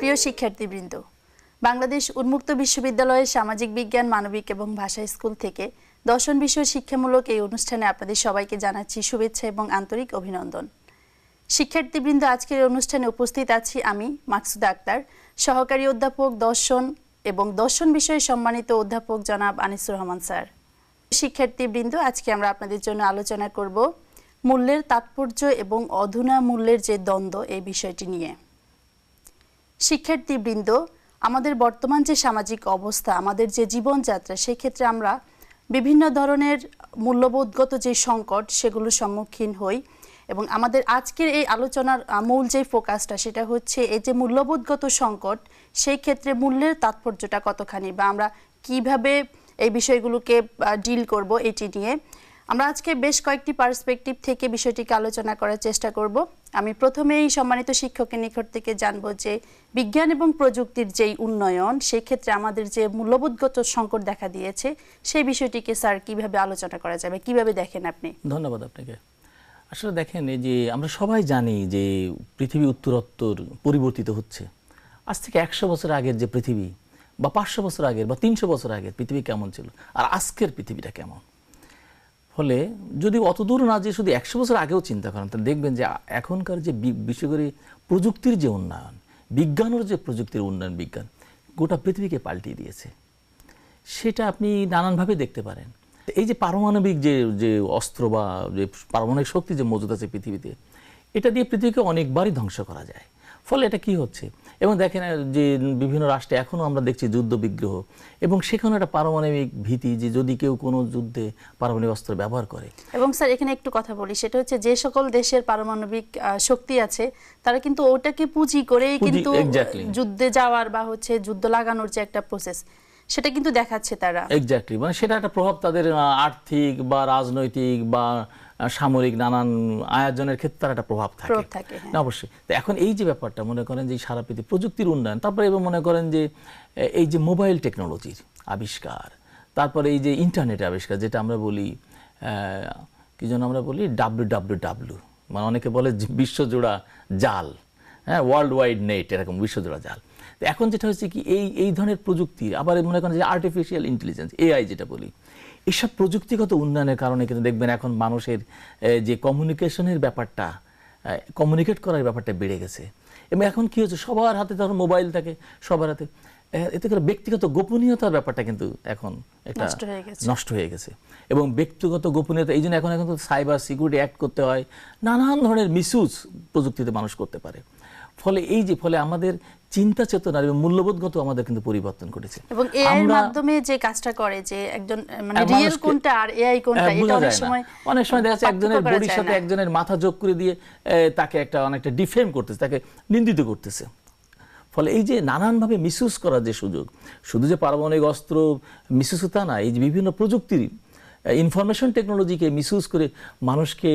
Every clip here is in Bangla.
প্রিয় শিক্ষার্থীবৃন্দ, বাংলাদেশ উন্মুক্ত বিশ্ববিদ্যালয়ের সামাজিক বিজ্ঞান, মানবিক এবং ভাষা স্কুল থেকে দর্শন বিষয় শিক্ষামূলক এই অনুষ্ঠানে আপনাদের সবাইকে জানাচ্ছি শুভেচ্ছা এবং আন্তরিক অভিনন্দন। শিক্ষার্থীবৃন্দ, আজকের অনুষ্ঠানে উপস্থিত আছি আমি, মাকসুদা আক্তার, সহকারী অধ্যাপক দর্শন এবং দর্শন বিষয়ে সম্মানিত অধ্যাপক জনাব আনিসুর রহমান স্যার। শিক্ষার্থীবৃন্দ, আজকে আমরা আপনাদের জন্য আলোচনা করব মূল্যের তাৎপর্য এবং অধুনা মূল্যের যে দ্বন্দ্ব এই বিষয়টি নিয়ে। শিক্ষার্থীবৃন্দ, আমাদের বর্তমান যে সামাজিক অবস্থা, আমাদের যে জীবনযাত্রা সেই ক্ষেত্রে আমরা বিভিন্ন ধরনের মূল্যবোধগত যে সংকট, সেগুলোর সম্মুখীন হই। এবং আমাদের আজকের এই আলোচনার মূল যে ফোকাসটা, সেটা হচ্ছে এই যে মূল্যবোধগত সংকট, সেই ক্ষেত্রে মূল্যের তাৎপর্যটা কতখানি বা আমরা কীভাবে এই বিষয়গুলোকে ডিল করব এটি নিয়ে। আমরা আজকে বেশ কয়েকটি পার্সপেক্টিভ থেকে বিষয়টিকে আলোচনা করার চেষ্টা করব। আমি প্রথমেই সম্মানিত শিক্ষকের নিকট থেকে জানব যে বিজ্ঞান এবং প্রযুক্তির যেই উন্নয়ন, সেই ক্ষেত্রে আমাদের যে মূল্যবোধগত সংকট দেখা দিয়েছে, সেই বিষয়টিকে স্যার কীভাবে আলোচনা করা যাবে, কীভাবে দেখেন আপনি? ধন্যবাদ আপনাকে। আসলে দেখেন, এই যে আমরা সবাই জানি যে পৃথিবী উত্তরোত্তর পরিবর্তিত হচ্ছে। আজ থেকে একশো বছর আগের যে পৃথিবী, বা পাঁচশো বছর আগের, বা তিনশো বছর আগের পৃথিবী কেমন ছিল, আর আজকের পৃথিবীটা কেমন? ফলে যদি অত দূর না যে শুধু একশো বছর আগেও চিন্তা করেন, তাহলে দেখবেন যে এখনকার যে বিশেষ করে প্রযুক্তির যে উন্নয়ন, বিজ্ঞানের যে প্রযুক্তির উন্নয়ন বিজ্ঞান, গোটা পৃথিবীকে পাল্টিয়ে দিয়েছে। সেটা আপনি নানানভাবে দেখতে পারেন। এই যে পারমাণবিক যে যে অস্ত্র বা যে পারমাণবিক শক্তি যে মজুদ আছে পৃথিবীতে, এটা দিয়ে পৃথিবীকে অনেকবারই ধ্বংস করা যায়। ফলে এটা কি হচ্ছে? এবং দেখেন যে বিভিন্ন রাষ্ট্রে এখনও আমরা দেখছি যুদ্ধ বিগ্রহ এবং সেখানে একটা পারমাণবিক ভীতি যে যদি কেউ কোনো যুদ্ধে পারমাণবিক অস্ত্র ব্যবহার করে। এবং স্যার এখানে একটু কথা বলি সেটা হচ্ছে যে সকল দেশের পারমাণবিক শক্তি আছে তারা কিন্তু ওটাকে পুঁজি করেই কিন্তু যুদ্ধে যাওয়ার বা হচ্ছে যুদ্ধ লাগানোর যে একটা প্রসেস সেটা কিন্তু দেখাচ্ছে তারা। এক্স্যাক্টলি মানে সেটা একটা প্রভাব তাদের আর্থিক বা রাজনৈতিক বা সামরিক নানান আয়োজনের ক্ষেত্রে তার একটা প্রভাব থাকে। হ্যাঁ। না অবশ্যই। তো এখন এই যে ব্যাপারটা মনে করেন যে এই সারা পৃথিবী প্রযুক্তির উন্নয়ন তারপরে এবার মনে করেন যে এই যে মোবাইল টেকনোলজির আবিষ্কার তারপরে এই যে ইন্টারনেট আবিষ্কার যেটা আমরা বলি কি যেন আমরা বলি ডাব্লিউ ডাব্লিউ ডাব্লিউ মানে অনেকে বলে বিশ্বজোড়া জাল হ্যাঁ ওয়ার্ল্ড ওয়াইড নেট এরকম বিশ্বজোড়া জাল। এখন যেটা হচ্ছে কি এই এই ধরনের প্রযুক্তি আবার মনে করেন যে আর্টিফিশিয়াল ইন্টেলিজেন্স এআই যেটা বলি এসব প্রযুক্তিগত উন্নয়নের কারণে কিন্তু দেখবেন এখন মানুষের যে কমিউনিকেশনের ব্যাপারটা কমিউনিকেট করার ব্যাপারটা বেড়ে গেছে। এবং এখন কি হচ্ছে সবার হাতে তখন মোবাইল থাকে সবার হাতে এতে করে ব্যক্তিগত গোপনীয়তার ব্যাপারটা কিন্তু এখন একটা নষ্ট হয়ে গেছে। নষ্ট হয়ে গেছে। এবং ব্যক্তিগত গোপনীয়তা এই জন্য এখন এখন সাইবার সিকিউরিটি অ্যাক্ট করতে হয় নানান ধরনের মিসইউজ প্রযুক্তিতে মানুষ করতে পারে। ফলে এই যে ফলে আমাদের চিন্তা চেতনার এবং মূল্যবোধগত আমাদের কিন্তু পরিবর্তন ঘটেছে। এবং এআই এর মাধ্যমে যে কাজটা করে যে একজন মানে রিয়েল কোনটা আর এআই কোনটা হ্যাঁ, এটা অনেক সময় অনেক সময় দেখা যাচ্ছে একজনের বডির সাথে একজনের মাথা যোগ করে দিয়ে তাকে একটা অনেকটা ডিফেম করতেছে তাকে নিন্দিত করতেছে। ফলে এই যে নানানভাবে মিসইউজ করার যে সুযোগ শুধু যে পারমাণবিক অস্ত্র মিসইউজ তা না এই যে বিভিন্ন প্রযুক্তির ইনফরমেশন টেকনোলজিকে মিসইউজ করে মানুষকে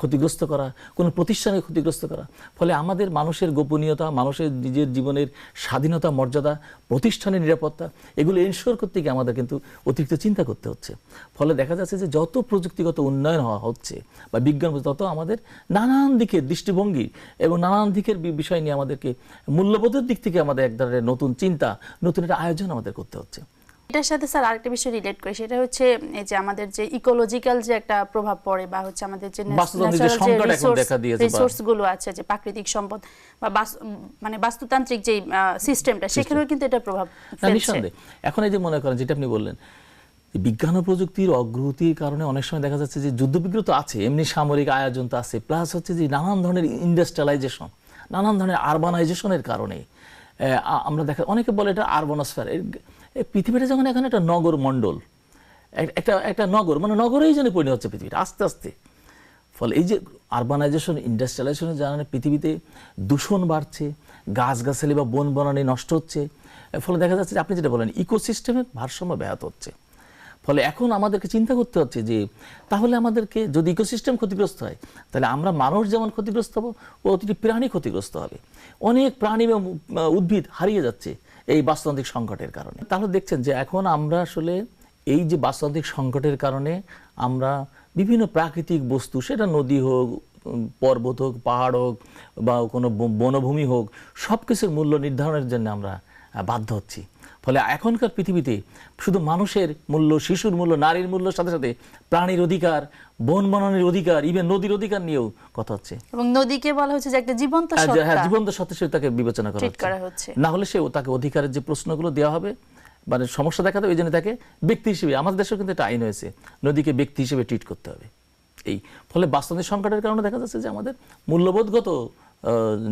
ক্ষতিগ্রস্ত করা, কোনো প্রতিষ্ঠানে ক্ষতিগ্রস্ত করা। ফলে আমাদের মানুষের গোপনীয়তা, মানুষের নিজের জীবনের স্বাধীনতা, মর্যাদা, প্রতিষ্ঠানের নিরাপত্তা, এগুলো এনশোর করতে গিয়ে আমাদের কিন্তু অতিরিক্ত চিন্তা করতে হচ্ছে। ফলে দেখা যাচ্ছে যে যত প্রযুক্তিগত উন্নয়ন হওয়া হচ্ছে বা বিজ্ঞান, তত আমাদের নানান দিকের দৃষ্টিভঙ্গি এবং নানান দিকের বিষয় নিয়ে আমাদেরকে মূল্যবোধের দিক থেকে আমাদের এক ধরনের নতুন চিন্তা, নতুন একটা আয়োজন আমাদের করতে হচ্ছে। এটার সাথে স্যার আরেকটা বিষয় রিলেট করে সেটা হচ্ছে এই যে আমাদের যে ইকোলজিক্যাল যে একটা প্রভাব পড়ে বা হচ্ছে আমাদের যে রিসোর্সগুলো আছে যে প্রাকৃতিক সম্পদ বা মানে বাস্তুতান্ত্রিক যে সিস্টেমটা সেখানেও কিন্তু এটা প্রভাব ফেলছে। নিঃসন্দেহে। এখন এই যে মনে করেন যেটা আপনি বললেন বিজ্ঞান ও প্রযুক্তির অগ্রগতির কারণে অনেক সময় দেখা যাচ্ছে যে যুদ্ধবিগ্রহ তো আছে এমনি সামরিক আয়োজন তো আছে প্লাস হচ্ছে যে নানান ধরনের ইন্ডাস্ট্রিয়ালাইজেশন নানান ধরনের আরবানাইজেশনের কারণে আমরা দেখা অনেকে বলে এটা আরবানোস্ফিয়ার পৃথিবীটা যখন এখন একটা নগর মণ্ডল একটা একটা নগর মানে নগরেই যেন পরিণত হচ্ছে পৃথিবীটা, আস্তে আস্তে। ফলে এই যে আরবানাইজেশন ইন্ডাস্ট্রিয়ালাইজেশনের জানানে পৃথিবীতে দূষণ বাড়ছে, গাছগাছালি বা বন বনানি নষ্ট হচ্ছে ফলে দেখা যাচ্ছে যে আপনি যেটা বলেন ইকোসিস্টেমের ভারসাম্য ব্যাহত হচ্ছে। ফলে এখন আমাদেরকে চিন্তা করতে হচ্ছে যে, তাহলে আমাদেরকে যদি ইকোসিস্টেম ক্ষতিগ্রস্ত হয়, তাহলে আমরা মানুষ যেমন ক্ষতিগ্রস্ত হব প্রতিটি প্রাণী ক্ষতিগ্রস্ত হবে। অনেক প্রাণী এবং উদ্ভিদ হারিয়ে যাচ্ছে এই বাস্তান্তিক সংকটের কারণে। তাহলে দেখছেন যে এখন আমরা আসলে এই যে বাস্তান্তিক সংকটের কারণে আমরা বিভিন্ন প্রাকৃতিক বস্তু, সেটা নদী হোক পর্বত হোক, পাহাড় হোক, বা কোনো বনভূমি হোক সব কিছুর মূল্য নির্ধারণের জন্য আমরা বাধ্য হচ্ছি। ফলে এখনকার পৃথিবীতে শুধু মানুষের মূল্য শিশুর মূল্য নারীর মূল্যের সাথে সাথে প্রাণীর অধিকার বন বনানির অধিকার ইভেন নদীর অধিকার নিয়েও কথা হচ্ছে। এবং নদীকে বলা হচ্ছে যে একটা জীবন্ত আর যে- হ্যাঁ জীবন্ত সত্য হিসেবে তাকে বিবেচনা করা হচ্ছে। না হলে সে তাকে অধিকারের যে প্রশ্নগুলো দেওয়া হবে মানে সমস্যা দেখা দেবে ওই জন্য তাকে ব্যক্তি হিসেবে আমাদের দেশেও কিন্তু একটা আইন হয়েছে নদীকে ব্যক্তি হিসেবে ট্রিট করতে হবে। এই ফলে বাস্তবিক সংকটের কারণে দেখা যাচ্ছে যে আমাদের মূল্যবোধগত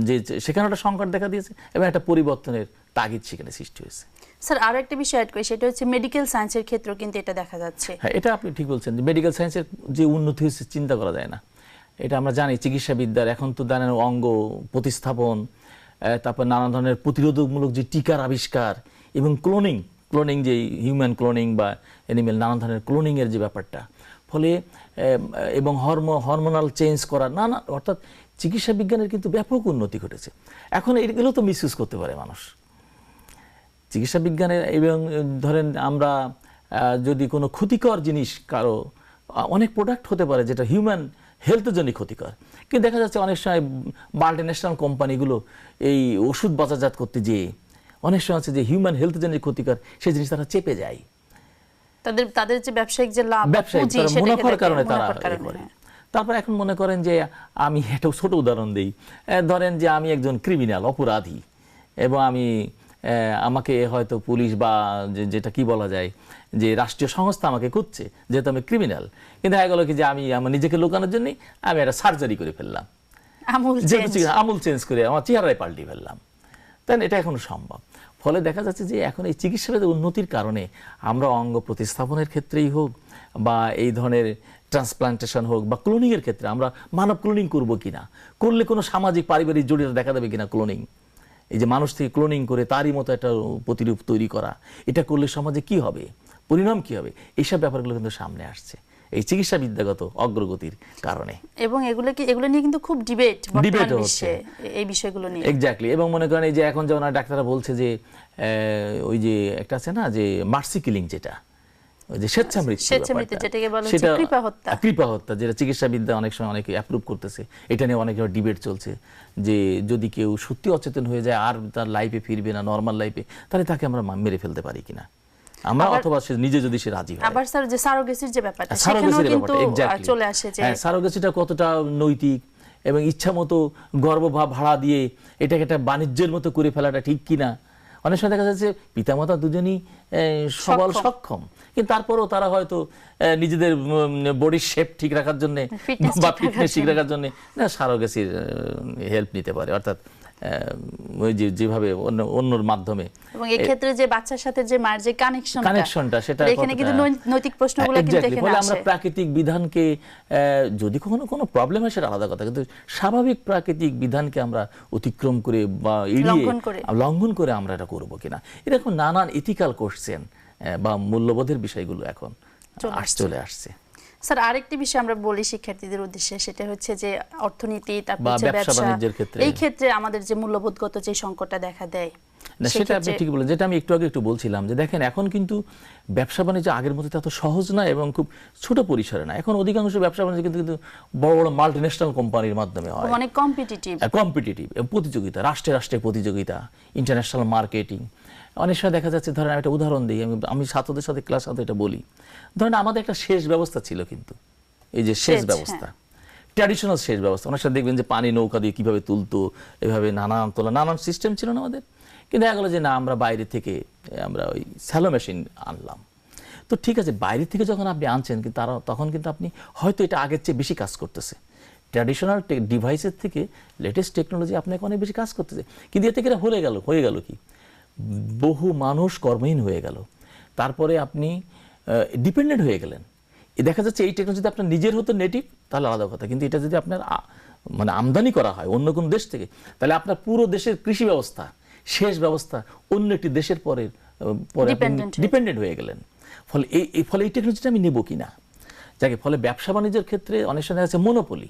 যে সেখানে একটা সংকট দেখা দিয়েছে এবং একটা পরিবর্তনের তাগিদ সেখানে সৃষ্টি হয়েছে। স্যার আরও একটা বিষয় অ্যাড করি সেটা হচ্ছে মেডিকেল সায়েন্সের ক্ষেত্রেও কিন্তু এটা দেখা যাচ্ছে। হ্যাঁ এটা আপনি ঠিক বলছেন যে মেডিকেল সায়েন্সের যে উন্নতি হয়েছে চিন্তা করা যায় না। এটা আমরা জানি চিকিৎসাবিদ্যার এখন তো জানেন অঙ্গ প্রতিস্থাপন তারপর নানা ধরনের প্রতিরোধকমূলক যে টিকার আবিষ্কার এবং ক্লোনিং ক্লোনিং যে হিউম্যান ক্লোনিং বা অ্যানিমেল নানা ধরনের ক্লোনিংয়ের যে ব্যাপারটা। ফলে এবং হরমো হরমোনাল চেঞ্জ করা নানা অর্থাৎ চিকিৎসা বিজ্ঞানের কিন্তু ব্যাপক উন্নতি ঘটেছে। এখন এগুলো তো মিসইউজ করতে পারে মানুষ। চিকিৎসা বিজ্ঞানের এবং ধরেন আমরা যদি কোনো ক্ষতিকর জিনিস কারও অনেক প্রোডাক্ট হতে পারে যেটা হিউম্যান হেলথের জন্য ক্ষতিকর। কিন্তু দেখা যাচ্ছে অনেক সময় মাল্টি ন্যাশনাল কোম্পানিগুলো এই ওষুধ বাজারজাত করতে যেয়ে অনেক সময় আছে যে হিউম্যান হেলথের জন্য ক্ষতিকর সেই জিনিস তারা চেপে যায়। তাদের তাদের যে ব্যবসায়িক যে লাভ ব্যবসায়িক মুনাফার কারণে তারা করে। হ্যাঁ। তারপর এখন মনে করেন যে আমি একটা ছোট উদাহরণ দিই। ধরেন যে আমি একজন ক্রিমিনাল অপরাধী এবং আমি আমাকে হয়তো পুলিশ বা যেটা কি বলা যায় যে রাষ্ট্রীয় সংস্থা আমাকে করছে যেহেতু আমি ক্রিমিনাল কিন্তু দেখা গেল কি যে আমি আমার নিজেকে লুকানোর জন্য আমি একটা সার্জারি করে ফেললাম। আমূল চেঞ্জ করে আমার চেহারায় পাল্টে ফেললাম। তাই এটা এখনও সম্ভব। ফলে দেখা যাচ্ছে যে এখন এই চিকিৎসার উন্নতির কারণে আমরা অঙ্গ প্রতিস্থাপনের ক্ষেত্রেই হোক বা এই ধরনের ট্রান্সপ্লান্টেশন হোক বা ক্লোনিংয়ের ক্ষেত্রে আমরা মানব ক্লোনিং করব কিনা? করলে কোনো সামাজিক পারিবারিক জড়িত দেখা দেবে কিনা ক্লোনিং এই যে মানুষ থেকে ক্লোনিং করে তারই মতো একটা প্রতিরূপ তৈরি করা এটা করলে সমাজে কি হবে? পরিণাম কি হবে? এইসব ব্যাপারগুলো কিন্তু সামনে আসছে। এই চিকিৎসা বিদ্যাগত অগ্রগতির কারণে। এবং এগুলো কি এগুলো নিয়ে কিন্তু খুব ডিবেট ও বিশ্বে এই বিষয়গুলো নিয়ে। এক্স্যাক্টলি এবং মনে করেন এই যে এখন যেমন ডাক্তাররা বলছে যে ওই যে একটা আছে না যে মার্সি কিলিং যেটা যে স্বেচ্ছা মৃত্যু স্বেচ্ছা মৃত্যু, ব্যাপারটা, যেটাকে বলা হচ্ছে কৃপা হত্যা। যেটা চিকিৎসা অনেক সময় অনেকে অ্যাপ্রুভ করতেছে। এটা নিয়ে অনেক ডিবেট চলছে যে যদি কেউ সত্যি অচেতন হয়ে যায় আর তার লাইফে ফিরবে না নর্মাল লাইফে তাহলে তাকে আমরা মেরে ফেলতে পারি কিনা? আমরা অথবা সে নিজে যদি সে রাজি হয়। আবার স্যার যে সারোগেসির যে ব্যাপারটা সেখানেও কিন্তু ব্যাপারটা, আহ, exactly. চলে আসে যে হ্যাঁ, সারোগেসিটা কতটা নৈতিক এবং ইচ্ছা মতো গর্ভভাব ভাড়া দিয়ে এটাকে একটা বাণিজ্যের মতো করে ফেলাটা ঠিক কিনা? অনেক সময় দেখা যাচ্ছে পিতামাতা দুজনই সবল সক্ষম। কিন্তু তারপরেও তারা হয়তো নিজেদের বডির শেপ ঠিক রাখার জন্য বা ফিটনেস ঠিক রাখার জন্য না সারোগেসির হেল্প নিতে পারে। অর্থাৎ যেভাবে অন্য অন্যর মাধ্যমে। এবং এই ক্ষেত্রে যে বাচ্চার সাথে যে মায়ের যে কানেকশন কানেকশনটা সেটা এখানে কিন্তু নৈতিক প্রশ্নগুলো কিন্তু এখানে আমরা প্রাকৃতিক বিধানকে যদি কখনো কোনো প্রবলেম হয় সেটা আলাদা কথা। কিন্তু স্বাভাবিক প্রাকৃতিক বিধানকে আমরা অতিক্রম করে বা এড়িয়ে লঙ্ঘন করে। আমরা এটা করব কিনা? এরকম নানান ইথিক্যাল কোশ্চেন বা মূল্যবোধের বিষয়গুলো এখন চলে আসছে। স্যার আরেকটি বিষয় আমরা বলি শিক্ষার্থীদের উদ্দেশ্যে সেটা হচ্ছে যে অর্থনীতি তারপর হচ্ছে ব্যবসা। এই ক্ষেত্রে আমাদের যে মূল্যবোধগত যে সংকটটা দেখা দেয় না সেটা আপনি ঠিক বলেন যেটা আমি একটু আগে একটু বলছিলাম যে দেখেন এখন কিন্তু ব্যবসা বাণিজ্য আগের মতো এত সহজ না এবং খুব ছোট পরিসরে না। এখন অধিকাংশ ব্যবসা বাণিজ্য কিন্তু কিন্তু বড় বড় মাল্টি ন্যাশনাল কোম্পানির মাধ্যমে হয়। অনেক কম্পিটিটিভ কম্পিটিটিভ প্রতিযোগিতা রাষ্ট্রে রাষ্ট্রে প্রতিযোগিতা ইন্টারন্যাশনাল মার্কেটিং অনেক সময় দেখা যাচ্ছে ধরেন আমি একটা উদাহরণ দিই আমি আমি ছাত্রদের সাথে ক্লাস সাথে এটা বলি। ধরেন আমাদের একটা শেষ ব্যবস্থা ছিল কিন্তু এই যে শেষ ব্যবস্থা। ট্র্যাডিশনাল সেচ ব্যবস্থা। অনেক সময় দেখবেন যে পানি নৌকা দিয়ে কীভাবে তুলতো এভাবে নানান তোলা নানান সিস্টেম ছিল না আমাদের। কিন্তু দেখা গেলো যে না আমরা বাইরে থেকে আমরা ওই স্যালো মেশিন আনলাম। তো ঠিক আছে বাইরে থেকে যখন আপনি আনছেন কিন্তু তারা তখন কিন্তু আপনি হয়তো এটা আগের চেয়ে বেশি কাজ করতেছে। ট্র্যাডিশনাল ডিভাইসের থেকে লেটেস্ট টেকনোলজি আপনাকে অনেক বেশি কাজ করতেছে। কিন্তু এতে করে হয়ে গেল হয়ে গেল কি? বহু মানুষ কর্মহীন হয়ে গেল। তারপরে আপনি ডিপেন্ডেন্ট হয়ে গেলেন। দেখা যাচ্ছে এই টেকনোলজি যদি আপনার নিজের হতো নেটিভ তাহলে আলাদা কথা। কিন্তু এটা যদি আপনার মানে আমদানি করা হয় অন্য কোনো দেশ থেকে তাহলে আপনার পুরো দেশের কৃষি ব্যবস্থা শেষ ব্যবস্থা অন্য একটি দেশের পরে আহ, পরে ডিপেন্ডেন্ট হয়ে গেলেন। ফলে এই ফলে এই টেকনোলজিটা আমি নেব কিনা? যাকে ফলে ব্যবসা বাণিজ্যের ক্ষেত্রে অনেক সময় আছে মনোপলি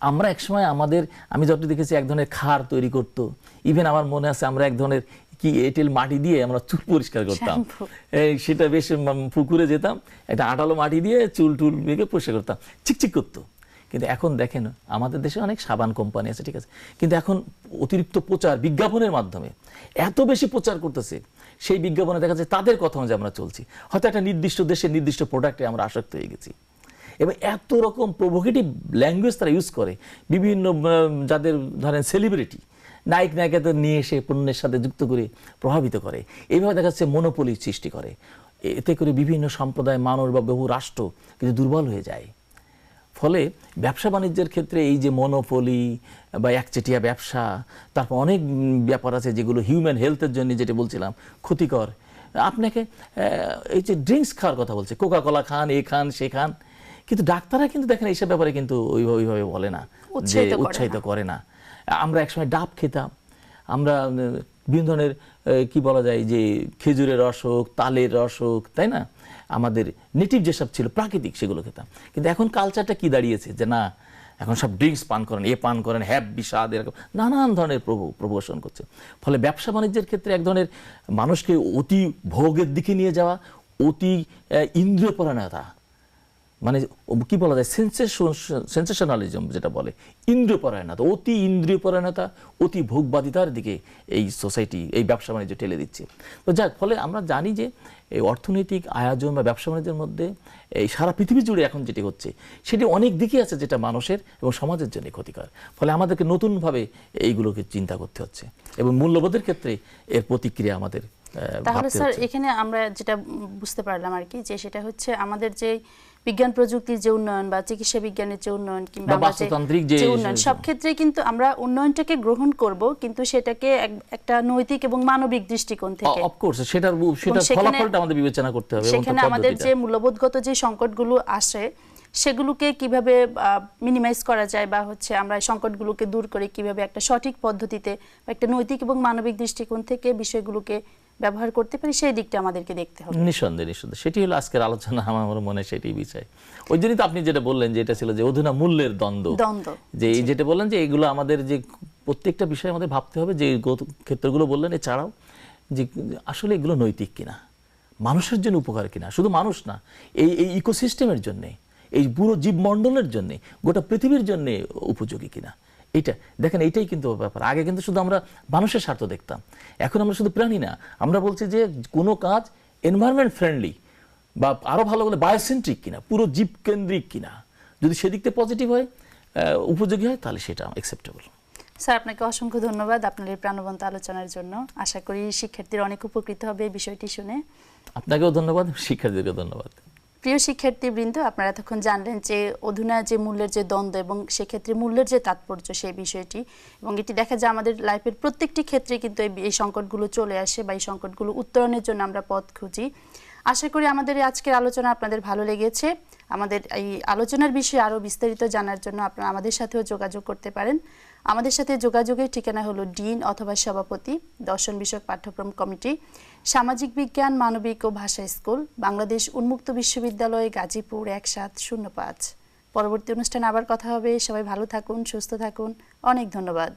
আমরা একসময় আমাদের আমি যত দেখেছি এক ধরনের খার তৈরি করতো। ইভেন আমার মনে আছে আমরা এক ধরনের কি এঁটেল মাটি দিয়ে আমরা চুল পরিষ্কার করতাম। এই সেটা বেশ পুকুরে যেতাম একটা আটালো মাটি দিয়ে চুল টুল মেখে পরিষ্কার করতাম। চিকচিক করতো। কিন্তু এখন দেখেন আমাদের দেশে অনেক সাবান কোম্পানি আছে ঠিক আছে? কিন্তু এখন অতিরিক্ত প্রচার বিজ্ঞাপনের মাধ্যমে এত বেশি প্রচার করতেছে সেই বিজ্ঞাপনে দেখা যায় তাদের কথা অনুযায়ী আমরা চলছি। হয়তো একটা নির্দিষ্ট দেশের নির্দিষ্ট প্রোডাক্টে আমরা আসক্ত হয়ে গেছি। এবং এত রকম প্রভোকেটিভ ল্যাঙ্গুয়েজ তারা ইউজ করে। বিভিন্ন যাদের ধরেন সেলিব্রিটি নায়ক, নায়িকাদের নিয়ে এসে পণ্যের সাথে যুক্ত করে প্রভাবিত করে। এইভাবে দেখা যাচ্ছে মনোপলি সৃষ্টি করে। এতে করে বিভিন্ন সম্প্রদায়, মানুষ বা বহু রাষ্ট্র কিন্তু দুর্বল হয়ে যায়। ফলে ব্যবসা বাণিজ্যের ক্ষেত্রে এই যে মনোপলি বা একচেটিয়া ব্যবসা, তারপর অনেক ব্যাপার আছে যেগুলো হিউম্যান হেলথের জন্য যেটা বলছিলাম, ক্ষতিকর। আপনাকে এই যে ড্রিঙ্কস খাওয়ার কথা বলছে কোকা কোলা খান, এ খান, সে খান কিন্তু ডাক্তাররা কিন্তু দেখেন এইসব ব্যাপারে কিন্তু ওইভাবে ওইভাবে বলে না যে উৎসাহিত করে না। আমরা একসময় ডাব খেতাম। আমরা বিভিন্ন ধরনের কি বলা যায় যে খেজুরের রস হোক তালের রস হোক তাই না? আমাদের নেটিভ যেসব ছিল প্রাকৃতিক সেগুলো খেতাম। কিন্তু এখন কালচারটা কি দাঁড়িয়েছে? যে না এখন সব ড্রিঙ্কস পান করেন এ পান করেন হ্যাপ বিষাদ এরকম নানান ধরনের প্রভু প্রবর্শন করছে। ফলে ব্যবসা বাণিজ্যের ক্ষেত্রে এক ধরনের মানুষকে অতি ভোগের দিকে নিয়ে যাওয়া অতি ইন্দ্রিয়পরায়ণতা মানে কি বলা যায় সেন্সেশনালিজম যেটা বলে ইন্দ্রিয়পরায়ণতা অতি ইন্দ্রিয়পরায়ণতা অতি ভোগবাদিতার দিকে এই সোসাইটি এই ব্যবসা বাণিজ্য ঠেলে দিচ্ছে। তো যাক ফলে আমরা জানি যে এই অর্থনৈতিক আয়োজন বা ব্যবসা বাণিজ্যের মধ্যে এই সারা পৃথিবী জুড়ে এখন যেটি হচ্ছে সেটি অনেক দিকে আছে যেটা মানুষের এবং সমাজের জন্য ক্ষতিকর। ফলে আমাদেরকে নতুনভাবে এইগুলোকে চিন্তা করতে হচ্ছে এবং মূল্যবোধের ক্ষেত্রে এর প্রতিক্রিয়া আমাদের তাহলে স্যার এখানে আমরা যেটা বুঝতে পারলাম আর কি যে সেটা হচ্ছে আমাদের যে বিজ্ঞান প্রযুক্তির যে উন্নয়ন বা চিকিৎসা বিজ্ঞানের যে উন্নয়ন কিংবা যে- বাস্তুতান্ত্রিক যে- উন্নয়ন সব ক্ষেত্রে কিন্তু আমরা উন্নয়নটাকে গ্রহণ করব কিন্তু সেটাকে একটা নৈতিক এবং মানবিক দৃষ্টিকোণ থেকে। অফকোর্স সেটার সেটার সেখানে- ফলাফলটা আমাদের বিবেচনা করতে হবে সেখানে আমাদের যে মূল্যবোধগত যে সংকটগুলো আসে সেগুলোকে কীভাবে মিনিমাইজ করা যায় বা হচ্ছে আমরা সংকটগুলোকে দূর করে কীভাবে একটা সঠিক পদ্ধতিতে একটা নৈতিক এবং মানবিক দৃষ্টিকোণ থেকে বিষয়গুলোকে ব্যবহার করতে পারি সেই দিকটা আমাদেরকে দেখতে হবে। নিঃসন্দেহে নিঃসন্দেহে। সেটি হলো আজকের আলোচনা আমার মনে সেটাই বিষয়। ওই জন্যই তো আপনি যেটা বললেন যে এটা ছিল যে অধুনা মূল্যের দ্বন্দ্ব। দ্বন্দ্ব, যে এই যেটা বললেন যে এগুলো আমাদের যে প্রত্যেকটা বিষয় আমাদের ভাবতে হবে যে ক্ষেত্রগুলো বললেন এছাড়াও যে আসলে এগুলো নৈতিক কিনা? মানুষের জন্য উপকার কিনা? শুধু মানুষ না এই এই ইকোসিস্টেমের জন্যে এই পুরো জীবমণ্ডলের জন্যে গোটা পৃথিবীর জন্যে উপযোগী কিনা? এইটা দেখেন এইটাই কিন্তু ব্যাপার। আগে কিন্তু শুধু আমরা মানুষের স্বার্থ দেখতাম। এখন আমরা শুধু প্রাণী না আমরা বলছি যে কোনো কাজ এনভায়রনমেন্ট ফ্রেন্ডলি বা আরও ভালো বলে বায়োসেন্ট্রিক কিনা পুরো জীবকেন্দ্রিক কিনা। যদি সেদিকতে পজিটিভ হয় উপযোগী হয় তাহলে সেটা অ্যাকসেপ্টেবল স্যার আপনাকে অসংখ্য ধন্যবাদ আপনার এই প্রাণবন্ত আলোচনার জন্য। আশা করি শিক্ষার্থীরা অনেক উপকৃত হবে এই বিষয়টি শুনে। আপনাকেও ধন্যবাদ শিক্ষার্থীদেরকেও ধন্যবাদ। প্রিয় শিক্ষার্থীবৃন্দ, আপনারা এতক্ষণ জানলেন যে অধুনা যে মূল্যের যে দ্বন্দ্ব এবং সেক্ষেত্রে মূল্যের যে তাৎপর্য সেই বিষয়টি এবং এটি দেখা যায় আমাদের লাইফের প্রত্যেকটি ক্ষেত্রে কিন্তু এই সংকটগুলো চলে আসে বা এই সংকটগুলো উত্তরণের জন্য আমরা পথ খুঁজি। আশা করি আমাদের আজকের আলোচনা আপনাদের ভালো লেগেছে। আমাদের এই আলোচনার বিষয়ে আরও বিস্তারিত জানার জন্য আপনারা আমাদের সাথেও যোগাযোগ করতে পারেন। আমাদের সাথে যোগাযোগের ঠিকানা হলো ডিন অথবা সভাপতি, দর্শন বিষয়ক পাঠ্যক্রম কমিটি, সামাজিক বিজ্ঞান, মানবিক ও ভাষা স্কুল, বাংলাদেশ উন্মুক্ত বিশ্ববিদ্যালয়, গাজীপুর এক সাত শূন্য পাঁচ। পরবর্তী অনুষ্ঠানে আবার কথা হবে। সবাই ভালো থাকুন, সুস্থ থাকুন। অনেক ধন্যবাদ।